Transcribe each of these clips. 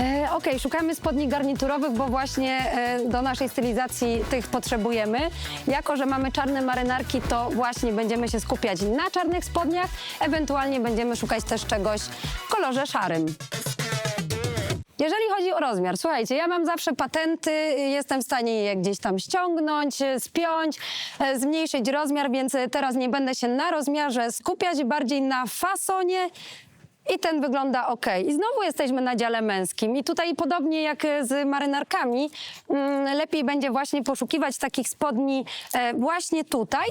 E, Okej, szukamy spodni garniturowych, bo właśnie e, do naszej stylizacji tych potrzebujemy. Jako, że mamy czarne marynarki, to właśnie będziemy się skupiać na czarnych spodniach. Ewentualnie będziemy szukać też czegoś w kolorze szarym. Jeżeli chodzi o rozmiar, słuchajcie, ja mam zawsze patenty, jestem w stanie je gdzieś tam ściągnąć, spiąć, e, zmniejszyć rozmiar, więc teraz nie będę się na rozmiarze skupiać, bardziej na fasonie. I ten wygląda ok. I znowu jesteśmy na dziale męskim. I tutaj podobnie jak e, z marynarkami, mm, lepiej będzie właśnie poszukiwać takich spodni e, właśnie tutaj,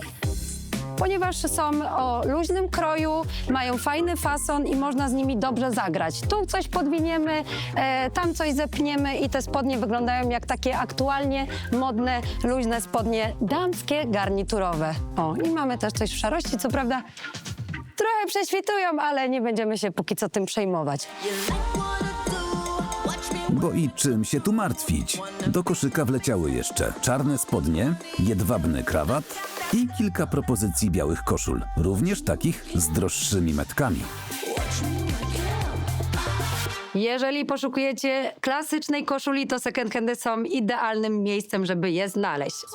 ponieważ są o luźnym kroju, mają fajny fason i można z nimi dobrze zagrać. Tu coś podwiniemy, e, tam coś zepniemy i te spodnie wyglądają jak takie aktualnie modne, luźne spodnie damskie, garniturowe. O, i mamy też coś w szarości, co prawda trochę prześwitują, ale nie będziemy się póki co tym przejmować. Bo i czym się tu martwić? Do koszyka wleciały jeszcze czarne spodnie, jedwabny krawat i kilka propozycji białych koszul, również takich z droższymi metkami. Jeżeli poszukujecie klasycznej koszuli, to second handy są idealnym miejscem, żeby je znaleźć.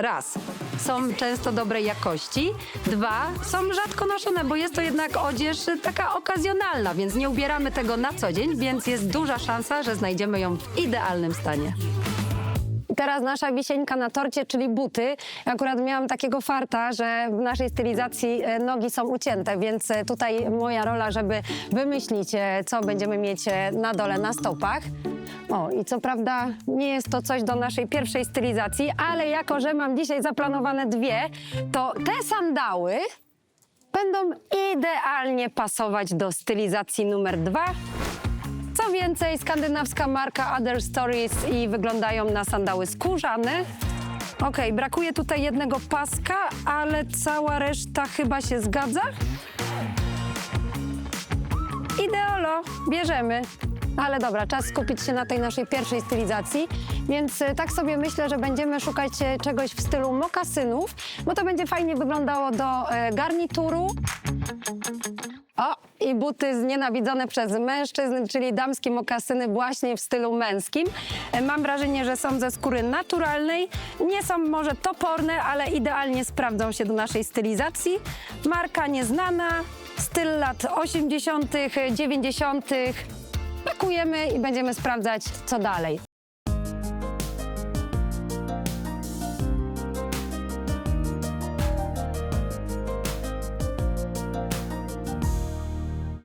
Raz, są często dobrej jakości. Dwa, są rzadko noszone, bo jest to jednak odzież taka okazjonalna, więc nie ubieramy tego na co dzień, więc jest duża szansa, że znajdziemy ją w idealnym stanie. Teraz nasza wisieńka na torcie, czyli buty. Akurat miałam takiego farta, że w naszej stylizacji e, nogi są ucięte, więc e, tutaj moja rola, żeby wymyślić, e, co będziemy mieć na dole na stopach. O, i co prawda nie jest to coś do naszej pierwszej stylizacji, ale jako, że mam dzisiaj zaplanowane dwie, to te sandały będą idealnie pasować do stylizacji numer dwa. Co więcej, skandynawska marka Other Stories i wyglądają na sandały skórzane. Okej, brakuje tutaj jednego paska, ale cała reszta chyba się zgadza. Ideolo, bierzemy. Ale dobra, czas skupić się na tej naszej pierwszej stylizacji, więc e, tak sobie myślę, że będziemy szukać e, czegoś w stylu mokasynów, bo to będzie fajnie wyglądało do e, garnituru. O, i buty znienawidzone przez mężczyzn, czyli damskie mokasyny właśnie w stylu męskim. E, Mam wrażenie, że są ze skóry naturalnej. Nie są może toporne, ale idealnie sprawdzą się do naszej stylizacji. Marka nieznana, styl lat 80., 90. Pakujemy i będziemy sprawdzać, co dalej.